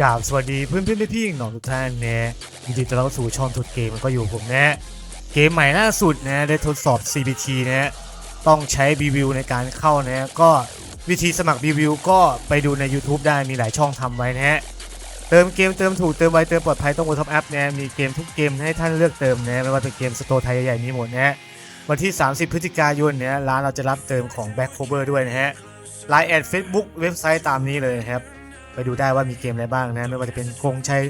กราบสวัสดีเพื่อนเพื่อนพี่พี่ๆน้องทุกท่านนะยินดีต้อนรับเข้าสู่ช่องทุดเกมมันก็อยู่ผมนะเกมใหม่ล่าสุดนะได้ทดสอบ CBT นะต้องใช้บีวิวในการเข้านะก็วิธีสมัครบีวิวก็ไปดูใน YouTube ได้มีหลายช่องทำไว้นะฮะเติมเกมเติมถูกเติมไวเติมปลอดภัยต้องกดท็อปแอปนะมีเกมทุกเกมให้ท่านเลือกเติมนะไม่ว่าเป็นเกมสโตร์ไทยใหญ่ๆมีหมดนะฮะวันที่ 30 พฤศจิกายนเนี่ยร้านเราจะรับเติมของ Back Cover ด้วยนะฮะไลน์แอด Facebook เว็บไซต์ตามนี้เลยนะครับ ไปดูได้ว่ามีเกมอะไรบ้างนะ ไม่ว่าจะเป็นคงชัย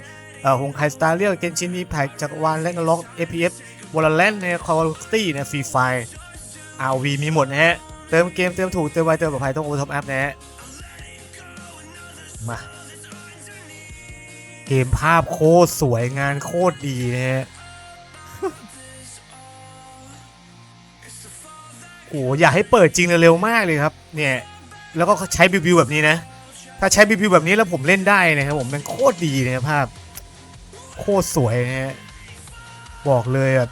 เอ่อคงไคสตาร์เรียลเกนชินนีแพ็กจักรวาลและนล็อก APF วอลเลนในคอร์ตี้นฟรีไฟ RV มีหมดนะฮะ เติมเกมเติมถูกเติมไวเติมปลอดภัยต้องโอท็อปแอปนะฮะ มา เกมภาพโคตรสวยงานโคตรดีนะฮะโอ้โหอยากให้เปิดจริงเร็วๆมากเลยครับ เนี่ย แล้วก็ใช้บิวๆแบบนี้นะ ถ้าใช้บิวๆแบบนี้แล้วผมเล่นได้นะครับผมมันโคตรดีนะภาพ โคตรสวยนะฮะบอกเลยอะ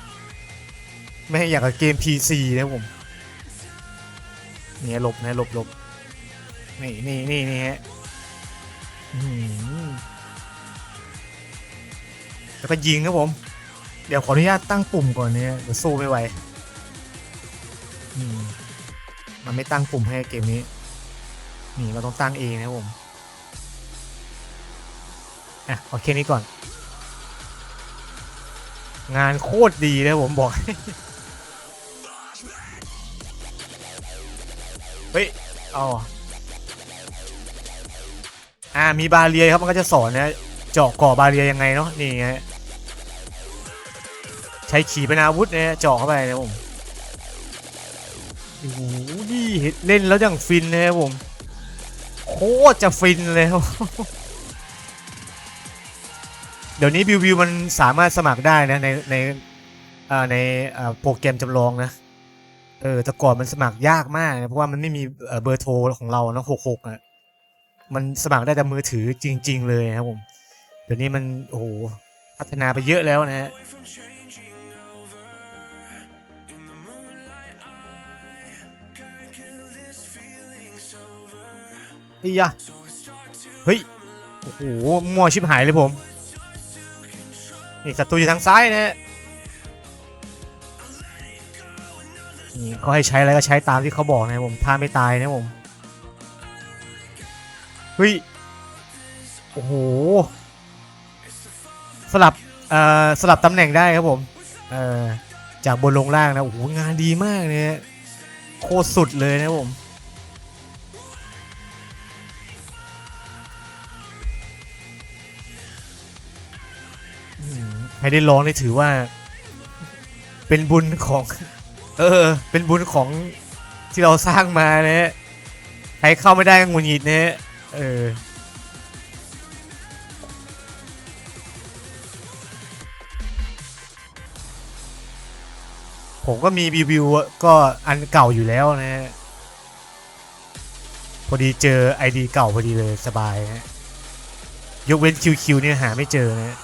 ไม่อยากกับเกม PC นะผมเนี่ยหลบนะหลบหลบนี่นี่นี่นี่ฮะอื้อหือแล้วก็ยิงครับผม เดี๋ยวขออนุญาตตั้งปุ่มก่อนเนี่ยเดี๋ยวสู้ไม่ไหวอืมมันไม่ตั้งปุ่มให้เกมนี้ นี่เราต้องตั้งเองนะผม อะโอเคนี้ก่อน งานโคตรดีนะผมบอก เฮ้ยอ๋ออ่ามีบาเรียครับมันก็จะสอนนะเจาะก่อบาเรียยังไงเนาะนี่ไงใช้ขีปนาวุธเนี่ยเจาะเข้าไปนะผมโอ้โหนี่เล่นแล้วอย่างฟินนะครับผม โคตรจะฟินเลยครับ ดี๋ยวนี้บิวบิวมันสามารถสมัครได้นะในในอ่าในอ่าโปรแกรมจำลองนะ เออแต่ก่อนมันสมัครยากมากนะเพราะว่ามันไม่มีเบอร์โทรของเรานะหกหกอะมันสมัครได้แต่มือถือจริง ๆ เลยครับผม เดี๋ยวนี้มันโอ้โหพัฒนาไปเยอะแล้วนะฮะเฮ้ยยะเฮ้ย โอ้โหมั่วชิบหายเลยผม นี่ศัตรูอยู่ทางซ้ายนะฮะนี่เขาให้ใช้อะไรก็ใช้ตามที่เขาบอกนะผมถ้าไม่ตายนะผมเฮ้ยโอ้โหสลับเอ่อสลับตำแหน่งได้ครับผมเอ่อจากบนลงล่างนะโอ้โหงานดีมากเนี่ยโคตรสุดเลยนะผม ให้ได้ร้องนี่ถือว่า เป็นบุญของ เออ เป็นบุญของที่เราสร้างมานะฮะใครเข้าไม่ได้ก็หงุนหงิดนะฮะเออผมก็มีรีวิวก็อันเก่าอยู่แล้วนะฮะ พอดีเจอ ID เก่าพอดีเลยสบายฮะยกเว้น QQ เนี่ยหาไม่เจอนะ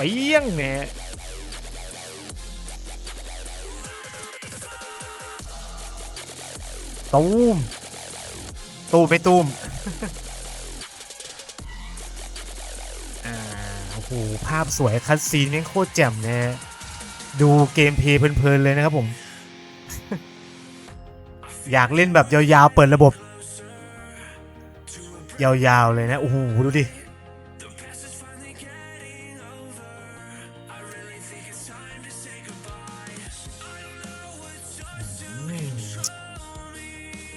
เปี้ยงเนี่ยตูม ตูมไม่ตูม อ่า โอ้โห ภาพสวยคัดซีนนี่โคตรแจ่มนะฮะดูเกมเพลย์เพลินๆเลยนะครับผม อยากเล่นแบบยาวๆ เปิดระบบ ยาวๆ เลยนะ โอ้โห ดูดิ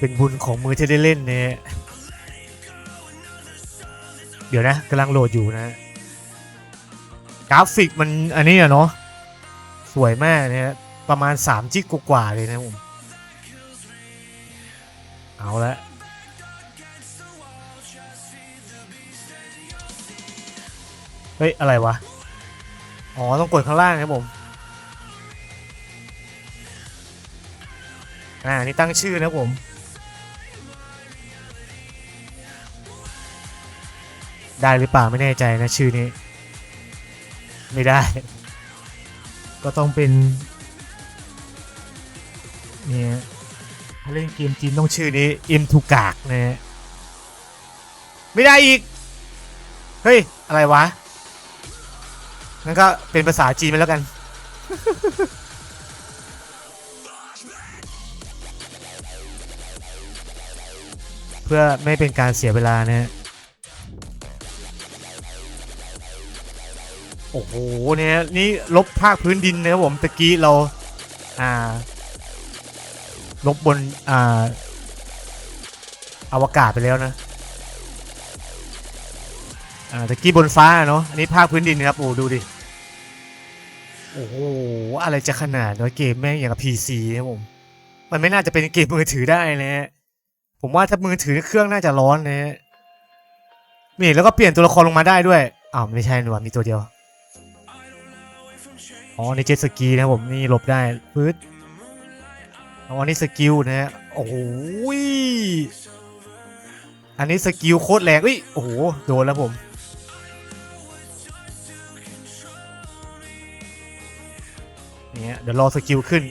เป็นบุญของมือที่ได้เล่นเนี่ยเดี๋ยวนะกำลังโหลดอยู่นะ กราฟิกมันอันนี้อะเนาะสวยมากเนี่ยประมาณ 3 จิกกว่าเลยนะผม เอาละเฮ้ย อะไรวะ อ๋อ ต้องกดข้างล่างครับผม อ่า นี่ตั้งชื่อนะผม ได้หรือเปล่าไม่แน่ใจนะชื่อนี้ ไม่ได้ ก็ต้องเป็นเนี่ยาเล่นเกมจีนต้องชื่อนี้ M ทูกากนะฮะไม่ได้อีก เฮ้ย อะไรวะงั้นก็เป็นภาษาจีนไปแล้วกัน เพื่อไม่เป็นการเสียเวลานะฮะ โอ้โหเนี่ยนี่ลบภาคพื้นดินนะครับผมตะกี้เรา อ่า ลบบนอ่าอวกาศไปแล้วนะอ่าตะกี้บนฟ้าเนาะอันนี้ภาคพื้นดินนะครับโอ้ดูดิโอ้โหอะไรจะขนาดเน้อยเกมแม่งอย่างกับ PC นะครับผม มันไม่น่าจะเป็นเกมมือถือได้นะฮะผมว่าถ้ามือถือเครื่องน่าจะร้อนนะฮะนี่แล้วก็เปลี่ยนตัวละครลงมาได้ด้วยอ้าวไม่ใช่หนูมีตัวเดียว อ๋อนี่เจ็ตสกีนะผมนี่หลบได้พืดอ๋อนี่สกิลนะฮะโอ้โหยอันนี้สกิลโคตรแรงอุ้ยโอ้โหโดนแล้วผมเนี่ยเดี๋ยวรอสกิลขึ้น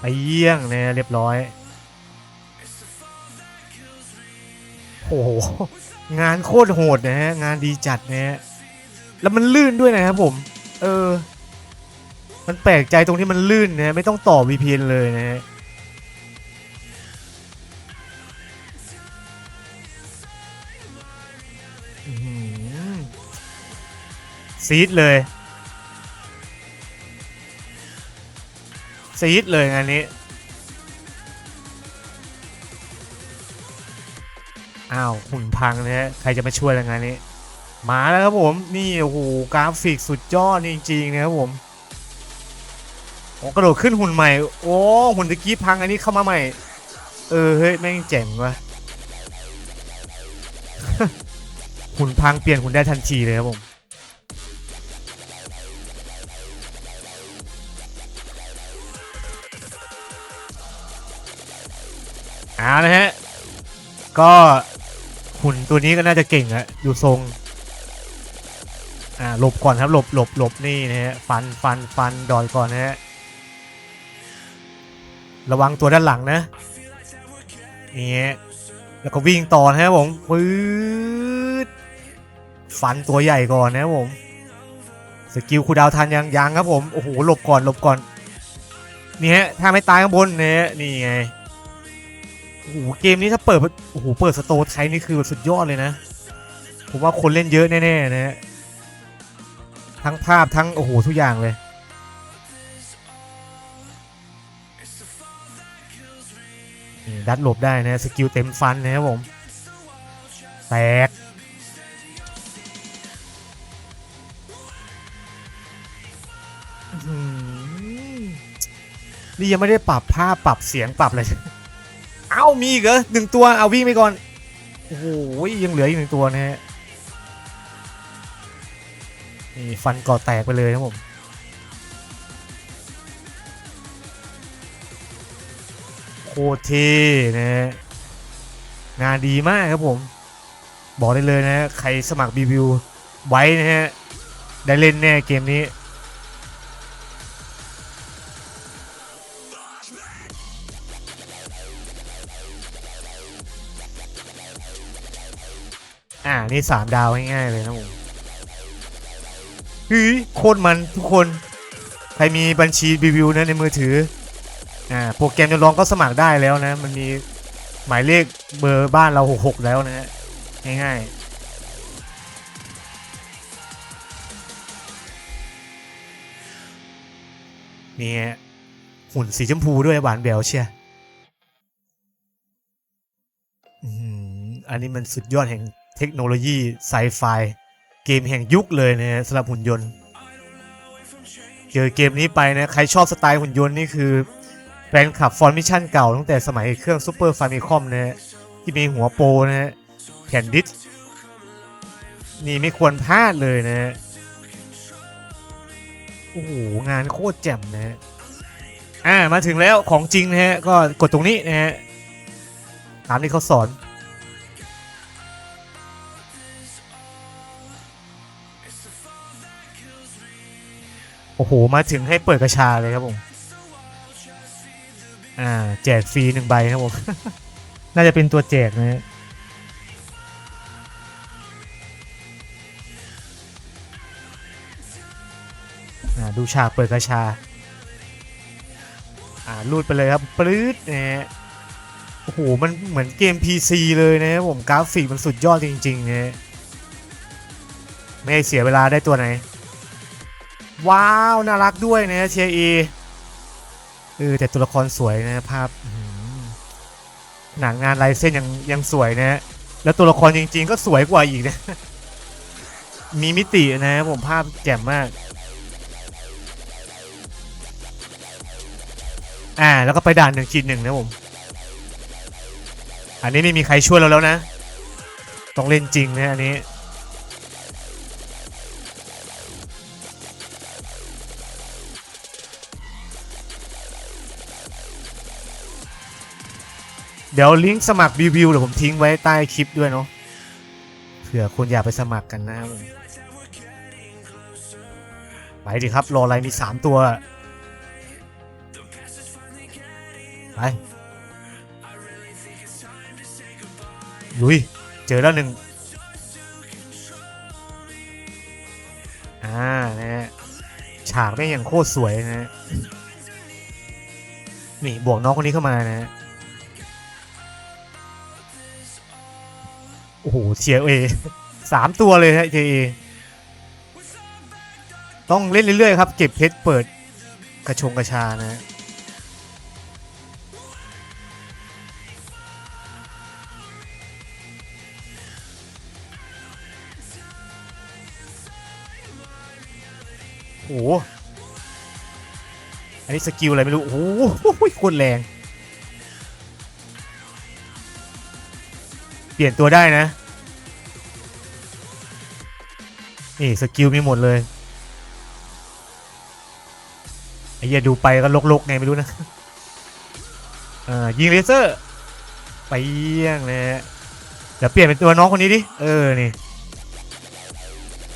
ไปเยี่ยงนะเรียบร้อย โอ้โห งานโคตรโหดนะฮะ งานดีจัดนะฮะ แล้วมันลื่นด้วยนะครับผม เออ มันแปลกใจตรงที่มันลื่นนะ ไม่ต้องต่อ VPN เลยนะฮะซีดเลยซีดเลยงานนี้ อ้าวหุ่นพังนะฮะใครจะมาช่วยในงานนี้ มาแล้วครับผมนี่โอ้โหกราฟิกสุดยอดจริงๆนะครับผมโอ้กระโดดขึ้นหุ่นใหม่ โอ้หุ่นตะกี้พังอันนี้เข้ามาใหม่ เออเฮ้ยแม่งเจ๋งว่ะหุ่นพังเปลี่ยนหุ่นได้ทันทีเลยครับผมเอานะฮะ ก็ หุ่นตัวนี้ก็น่าจะเก่งอะดูทรง อ่าหลบก่อนครับหลบหลบหลบนี่นะฮะฟันฟันฟันดอยก่อนนะฮะระวังตัวด้านหลังนะนี่ฮะแล้วก็วิ่งต่อนะครับผมปื๊ดฟันตัวใหญ่ก่อนนะครับผมสกิลคูดาวทันยังยังครับผมโอ้โหหลบก่อนหลบก่อนนี่ฮะถ้าไม่ตายข้างบนเนี่ยนี่ไง โอ้โหเกมนี้ถ้าเปิดโอ้โหเปิดสโตร์ไทยนี่คือสุดยอดเลยนะ ผมว่าคนเล่นเยอะแน่ๆนะฮะทั้งภาพทั้งโอ้โหทุกอย่างเลยดัดหลบได้นะสกิลเต็มฟันนะครับผมแตกนี่ยังไม่ได้ปรับภาพปรับเสียงปรับอะไร เอ้ามีอีกเหรอหนึ่งตัวเอาวิ่งไปก่อน โอ้โหยังเหลืออีกหนึ่งตัวนะฮะนี่ฟันก่อแตกไปเลยครับผมโคตรเท่นะฮะงานดีมากครับผม บอกได้เลยนะใครสมัครบีวิวไว้นะฮะได้เล่นแน่เกมนี้ อ่านี่สามดาวง่ายๆเลยนะผมเฮ้ยโคตรมันทุกคน ใครมีบัญชีรีวิวนะในมือถืออ่าโปรแกรมจะลองก็สมัครได้แล้วนะ มันมีหมายเลขเบอร์บ้านเรา66แล้วนะฮะง่ายๆนี่หุ่นสีชมพูด้วยหวานแบวเชียอื้อหืออันนี้มันสุดยอดแห่ง เทคโนโลยีไซไฟเกมแห่งยุคเลยนะสำหรับหุ่นยนต์ เจอเกมนี้ไปนะใครชอบสไตล์หุ่นยนต์นี่คือแฟนคลับฟอนมิชชั่นเก่าตั้งแต่สมัยเครื่องซูเปอร์ฟามิคอมนะฮะที่มีหัวโปนะฮะแผ่นดิสนี่ไม่ควรพลาดเลยนะฮะโอ้โหงานโคตรแจ่มนะฮะอ่ามาถึงแล้วของจริงนะฮะก็กดตรงนี้นะฮะตามที่เขาสอน โอ้โห มาถึงให้เปิดกระชาเลยครับผม อ่า แจกฟรีหนึ่งใบครับผม น่าจะเป็นตัวแจกนะฮะอ่าดูฉากเปิดกระชา อ่ารูดไปเลยครับ ปลื้ดนะฮะโอ้โห มันเหมือนเกม PC เลยนะครับผม กราฟิกมันสุดยอดจริงๆนะไม่เสียเวลาได้ตัวไหน ว้าว น่ารักด้วยนะเชียร์เอเออแต่ตัวละครสวยนะภาพอื้อหือหนังงานลายเส้นยังยังสวยนะแล้วตัวละครจริง ๆ ก็สวยกว่าอีกนะ มีมิตินะผมภาพแจ่มมาก อ่า แล้วก็ไปด่านหนึ่งขีดหนึ่งนะผม อันนี้ไม่มีใครช่วยเราแล้วนะ ต้องเล่นจริงนะอันนี้ เดี๋ยวลิงก์สมัครรีวิวเดี๋ยวผมทิ้งไว้ใต้คลิปด้วยเนาะเผื่อคุณอยากไปสมัครกันนะไปดิครับ รออะไรมี3ตัว ไปลุย เจอแล้วหนึ่งอ่านะฮะฉากไม่งยังโคตรสวยนะฮะนี่บวกน้องคนนี้เข้ามานะฮะ โอ้โหเทียเอสามตัวเลยฮะเทียเอต้องเล่นเรื่อยๆครับ เก็บเพชรเปิดกระชงกระชานะโอ้โหอันนี้สกิลอะไรไม่รู้ โอ้โหโคตรแรง เปลี่ยนตัวได้นะ นี่สกิลมีหมดเลยไอ้เหี้ยดูไปก็ลกๆไงไม่รู้นะอ่ายิงเลเซอร์ ไปเยี่ยงเลยฮะเดี๋ยวเปลี่ยนเป็นตัวน้องคนนี้ดิ เออ นี่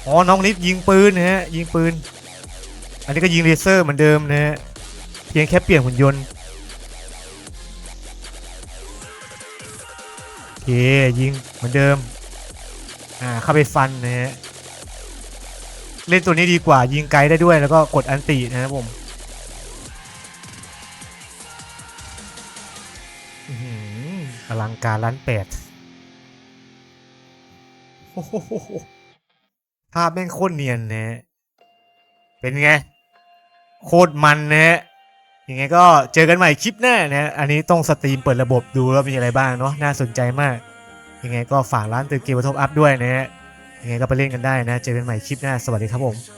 อ๋อ น้องนนี้ยิงปืนนะฮะ ยิงปืน อันนี้ก็ยิงเลเซอร์เหมือนเดิมนะฮะ เพียงแค่เปลี่ยนหุ่นยนต์ เคยิงเหมือนเดิม อ่าเข้าไปฟันนะฮะเล่นตัวนี้ดีกว่ายิงไกลได้ด้วยแล้วก็กดอันตินะครับผมอื้อหืออลังการล้านแปดโอ้โหภาพแม่งโคตรเนียนนะฮะเป็นไง โคตรมันนะฮะ ยังไงก็เจอกันใหม่คลิปหน้านะฮะอันนี้ต้องสตรีมเปิดระบบดูแล้วมีอะไรบ้างเนาะน่าสนใจมาก ยังไงก็ฝากร้านตือเกมท็อปอัพด้วยนะฮะยังไงก็ไปเล่นกันได้นะ เจอกันใหม่คลิปหน้าสวัสดีครับผม